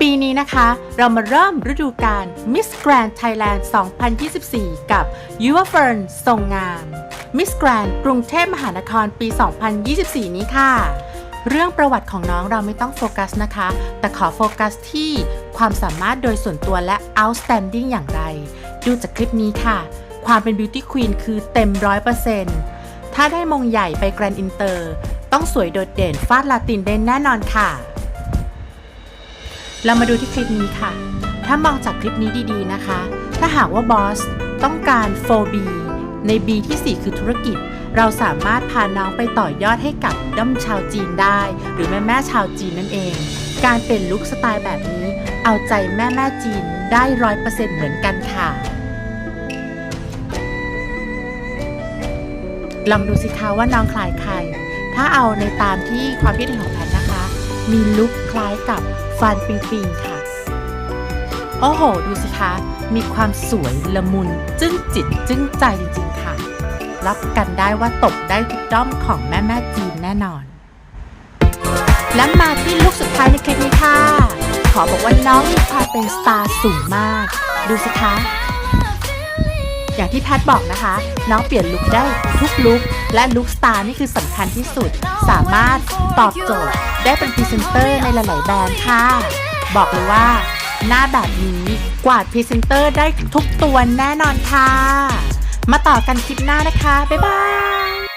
ปีนี้นะคะ เรามาเริ่มฤดูกาล Miss Grand Thailand 2024 กับยูวเฟิร์นทรงงาม Miss Grand กรุงเทพมหานครปี 2024 นี้ค่ะ เรื่องประวัติของน้องเราไม่ต้องโฟกัสนะคะ แต่ขอโฟกัสที่ความสามารถโดยส่วนตัวและ outstanding อย่างไร ดูจากคลิปนี้ค่ะ ความเป็น Beauty Queen คือเต็ม 100%ถ้าได้มงใหญ่ไปแกรนด์อินเตอร์ ต้องสวยโดดเด่นฟาดลาตินได้แน่นอนค่ะ เรามาดูที่คลิปนี้ค่ะ ถ้ามองจากคลิปนี้ดีๆนะคะ ถ้าหากว่าบอสต้องการ 4B ใน B ที่ 4 คือธุรกิจ เราสามารถพาน้องไปต่อยอดให้กับด้อมชาวจีนได้ หรือแม่แม่ชาวจีนนั่นเอง การเปลี่ยนลุคสไตล์แบบนี้ เอาใจแม่แม่จีนได้ร้อยเปอร์เซ็นต์เหมือนกันค่ะ ลองดูสิคะว่าน้องคลายใคร ถ้าเอาในตามที่ความคิดเห็นของแพทน มีลุคคล้ายกับฟานปิงปิงค่ะ โอ้โห ดูสิคะ มีความสวยละมุนจึ้งจิตจึ้งใจจริงๆค่ะ รับกันได้ว่าตกได้ทุกด้อมของแม่แม่จีนแน่นอน และมาที่ลุคสุดท้ายในคลิปนี้ค่ะ ขอบอกว่าน้องมีความเป็นสตาร์สูงมาก ดูสิคะอย่างที่แพทบอกนะคะ น้องเปลี่ยนลุคได้ทุกลุคและลุคสตาร์นี่คือสำคัญที่สุด สามารถตอบโจทย์ ได้เป็นพรีเซนเตอร์ในหลายๆแบรนด์ค่ะ บอกเลยว่า หน้าแบบนี้กวาดพรีเซนเตอร์ได้ทุกตัวแน่นอนค่ะ มาต่อกันคลิปหน้านะคะ บ๊ายบาย